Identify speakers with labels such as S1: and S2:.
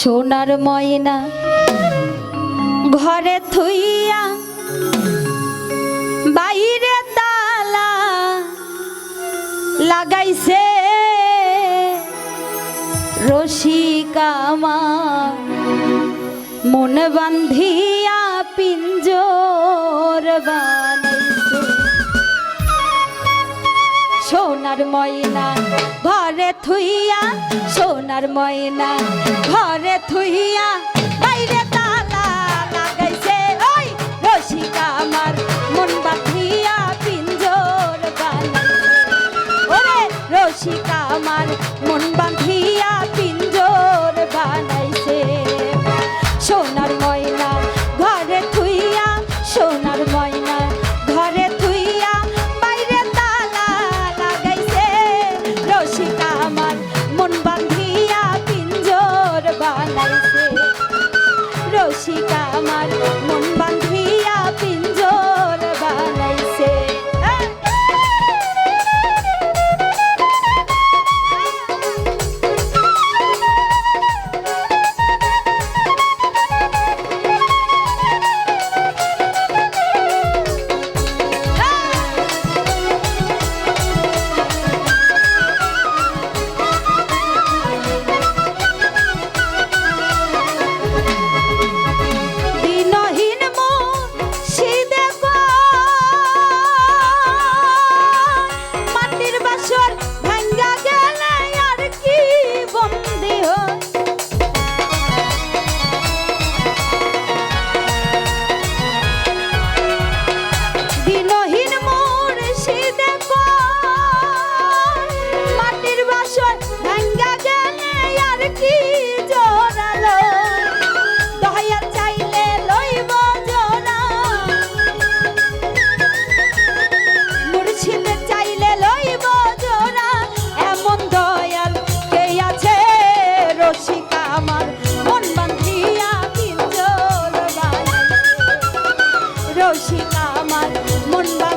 S1: সোনার ময়না ঘরে থুইয়া বাইরে তালা লাগাইছে। রসিকামা মন বান্ধিয়া পিঞ্জোর বানাইছে সোনার ময়না ঘরে থুইয়া সোনার ময়না ঘরে থুইয়া বাইরে আমার মন বাঁধিয়া পিঞ্জর বানাইছে। রসিকা আমার Yoshi my Mumbai.